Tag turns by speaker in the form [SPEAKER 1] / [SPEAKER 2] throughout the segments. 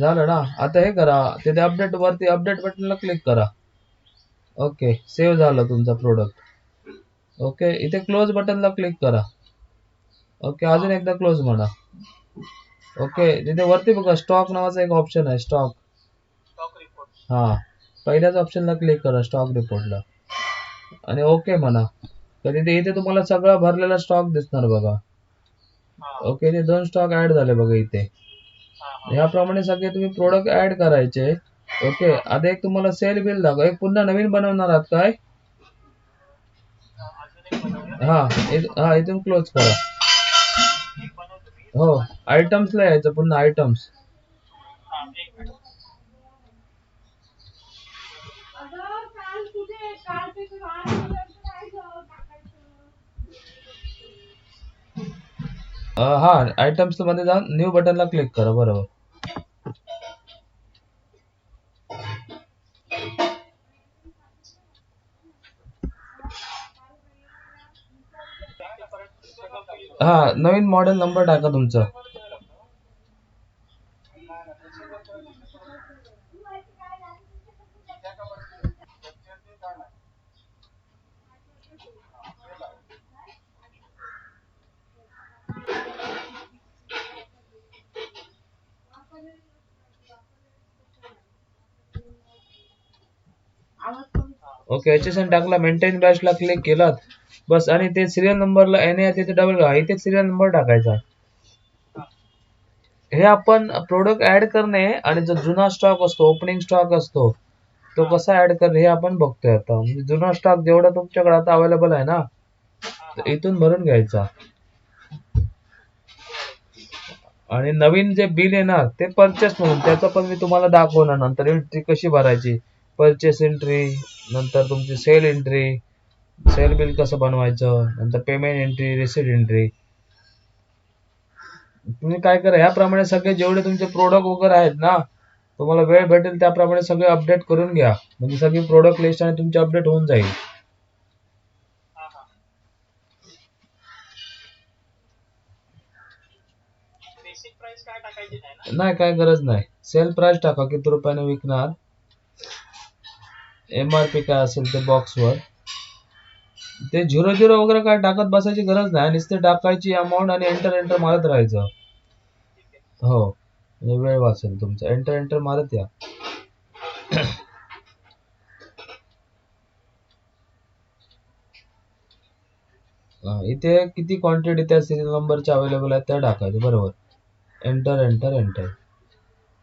[SPEAKER 1] झालं ना? आता हे करा. तिथे अपडेट वरती अपडेट बटनला क्लिक करा. ओके सेव्ह झालं तुमचा प्रोडक्ट ओके इथे क्लोज बटनला क्लिक करा. ओके अजून एकदा क्लोज म्हणा. ओके तिथे वरती बघा स्टॉक नावाचा एक ऑप्शन आहे स्टॉक हा पहिल्याच ऑप्शनला क्लिक करा स्टॉक रिपोर्टला आणि ओके म्हणा. तर तिथे इथे तुम्हाला सगळा भरलेला स्टॉक दिसणार बघा. ओके ते दोन स्टॉक ऍड झाले बघा इथे. ह्याप्रमाणे सगळे तुम्ही प्रोडक्ट ऍड करायचे. ओके आता एक तुम्हाला सेल बिल दाखव एक पुन्हा नवीन बनवणार आहात काय? हा हा इथून क्लोज करा. हो आयटम्सला यायचं पुन्हा आयटम्स
[SPEAKER 2] हा
[SPEAKER 1] आयटम्समध्ये जाऊन न्यू बटनला क्लिक करा बरोबर. हा नवीन मॉडेल नंबर टाका तुमचा. ओके एचएसएन टाकला मेंटेन बॅचला क्लिक केलात. बस आणि ते सिरियल नंबरला एन आहे तिथे डबल इथे सिरियल नंबर टाकायचा. हे आपण प्रोडक्ट ऍड करणे आणि जो जुना स्टॉक असतो ओपनिंग स्टॉक असतो तो कसा ऍड करणे हे आपण बघतोय आता. म्हणजे जुना स्टॉक जेवढा तुमच्याकडे आता अवेलेबल आहे ना तर इथून भरून घ्यायचा. आणि नवीन जे बिल येणार ते परचेस म्हणून त्याचं पण मी तुम्हाला दाखवणार. नंतर एंट्री कशी भरायची परचेस एंट्री नंतर तुमची सेल एंट्री सेल बिल कसं बनवायचं नंतर पेमेंट एंट्री रिसिट एंट्री तुम्ही काय करा ह्याप्रमाणे सगळे जेवढे तुमचे प्रोडक्ट वगैरे आहेत ना तुम्हाला वेळ भेटेल त्याप्रमाणे सगळे अपडेट करून घ्या. म्हणजे सगळी प्रोडक्ट लिस्ट आणि तुमची अपडेट होऊन जाईल.
[SPEAKER 2] नाही
[SPEAKER 1] काय गरज नाही. सेल प्राइस टाका किती रुपयाने विकणार? एम आर पी काय असेल ते बॉक्सवर ते झिरो झिरो वगैरे काय टाकत बसायची गरज नाही. नुसते टाकायची अमाऊंट आणि एंटर एंटर मारत राहायचं. हो. म्हणजे वेळ वाचेल तुमचा. एंटर एंटर मारत या. इथे किती क्वांटिटी त्या सिरियल नंबरच्या अवेलेबल आहेत त्या टाकायच्या बरोबर. एंटर एंटर एंटर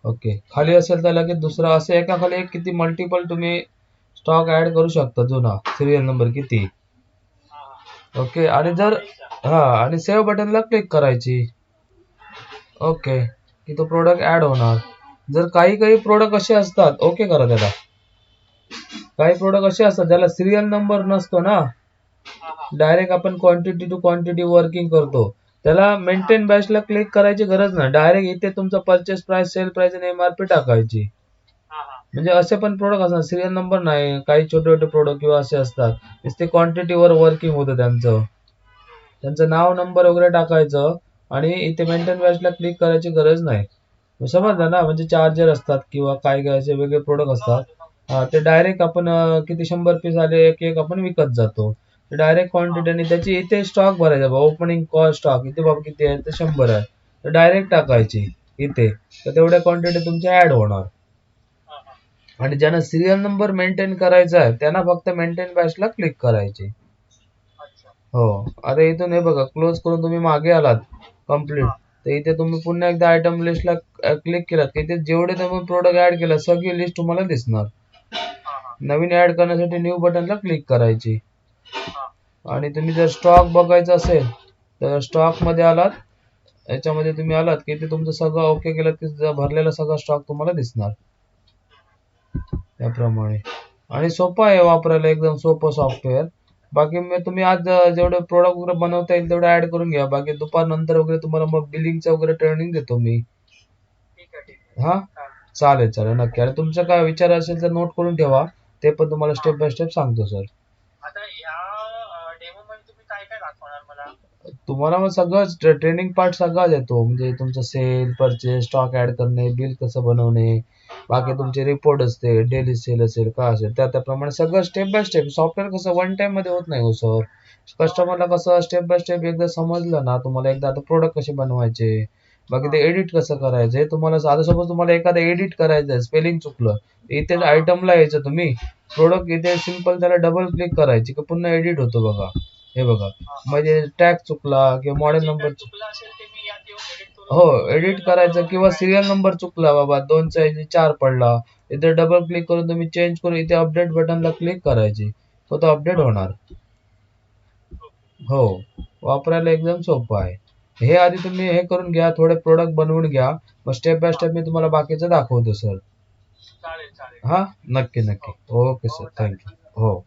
[SPEAKER 1] ओके खाली असेल तर लगेच दुसरा. असं एका खाली एक किती मल्टिपल तुम्ही स्टॉक ऍड करू शकता जुना सिरियल नंबर किती? ओके आणि जर हा आणि सेव्ह बटनला क्लिक करायची. ओके की तो प्रोडक्ट ऍड होणार. जर काही काही प्रोडक्ट असे असतात ओके करा त्याला. काही प्रोडक्ट असे असतात ज्याला सिरियल नंबर नसतो ना. डायरेक्ट आपण क्वांटिटी टू क्वांटिटी वर्किंग करतो. त्याला मेंटेन बॅचला क्लिक करायची गरज नाही. डायरेक्ट इथे तुमचा परचेस प्राइस सेल प्राइस आणि एमआरपी टाकायची
[SPEAKER 2] पी टाकायची.
[SPEAKER 1] म्हणजे असे पण प्रोडक्ट असतात. सिरियल नंबर नाही. काही छोटे छोटे प्रोडक्ट किंवा असे असतात. नुसते क्वांटिटीवर वर्किंग होतं त्यांचं. त्यांचं नाव नंबर वगैरे टाकायचं आणि इथे मेंटेन बॅचला क्लिक करायची गरज नाही. समजलं ना? म्हणजे चार्जर असतात किंवा काय काय असे वेगळे प्रोडक्ट असतात. ते डायरेक्ट आपण किती शंभर पीस आले एक एक आपण विकत जातो. डायरेक्ट क्वांटिटी आणि त्याची इथे स्टॉक भरायचा बाबा ओपनिंग कॉस्ट स्टॉक इथे बाबा किती आहे? ते शंभर आहे. तर डायरेक्ट टाकायची इथे. तर तेवढ्या क्वांटिटी तुमच्या ऍड होणार. आणि ज्यांना सिरियल नंबर मेंटेन करायचा आहे त्यांना फक्त मेंटेन बॅचला क्लिक करायची.
[SPEAKER 2] अच्छा.
[SPEAKER 1] हो. आता इथून हे बघा क्लोज करून तुम्ही मागे आलात कंप्लीट तर इथे तुम्ही पुन्हा एकदा आयटम लिस्टला क्लिक केलात. की इथे जेवढे तुम्ही प्रोडक्ट ऍड केला सगळी लिस्ट तुम्हाला दिसणार. नवीन ऍड करण्यासाठी न्यू बटनला क्लिक करायची. आणि तुम्ही जर स्टॉक बघायचा असेल तर स्टॉकमध्ये आलात. याच्यामध्ये तुम्ही आलात की ते तुमचं सगळं ओके केलं की भरलेला सगळा स्टॉक तुम्हाला दिसणार. त्याप्रमाणे. आणि सोपं आहे वापरायला एकदम सोपं सॉफ्टवेअर बाकी मग तुम्ही आज जेवढे प्रोडक्ट वगैरे बनवता येईल तेवढे ऍड करून घ्या. बाकी दुपार नंतर वगैरे तुम्हाला मग बिलिंगचं वगैरे ट्रेनिंग देतो मी.
[SPEAKER 2] ठीक आहे ठीक आहे.
[SPEAKER 1] हा? चालेल चालेल नक्की. आणि तुमचं काय विचार असेल तर नोट करून ठेवा. ते पण तुम्हाला स्टेप बाय स्टेप सांगतो सर
[SPEAKER 2] आता ह्या डेमो मध्ये तुम्ही काय काय दाखवणार मला
[SPEAKER 1] तुम्हाला मग सगळंच ट्रेनिंग पार्ट सगळाच येतो. म्हणजे तुमचं सेल परचेस स्टॉक ऍड करणे बिल कसं बनवणे बाकी तुमचे रिपोर्ट असते डेली सेल असेल काय असेल त्या त्याप्रमाणे सगळं स्टेप बाय स्टेप सॉफ्टवेअर कसं वन टाइममध्ये होत नाही हो सर कस्टमरला कसं स्टेप बाय स्टेप एकदा समजलं ना तुम्हाला एकदा आता प्रोडक्ट कसे बनवायचे बाकी ते एडिट कसं करायचं हे तुम्हाला आता सपोज तुम्हाला एखादं एडिट करायचं आहे स्पेलिंग चुकलं इथे आयटमला यायचं तुम्ही प्रोडक्ट इथे सिंपल त्याला डबल क्लिक करायची की पुन्हा एडिट होतो बघा. हे बघा. म्हणजे टॅग चुकला किंवा मॉडेल नंबर हो एडिट करायचं किंवा सिरियल नंबर चुकला बाबा दोनचा ऐवजी चार पडला. इथे डबल क्लिक करून तुम्ही चेंज करून इथे अपडेट बटनला क्लिक करायची. तो तो अपडेट होणार. हो वापरायला एकदम सोपं आहे. हे आधी तुम्ही हे करून घ्या थोडे प्रोडक्ट बनवून घ्या. मग स्टेप बाय स्टेप मी तुम्हाला बाकीचं दाखवतो सर हा? नक्की नक्की. ओके सर थँक्यू हो.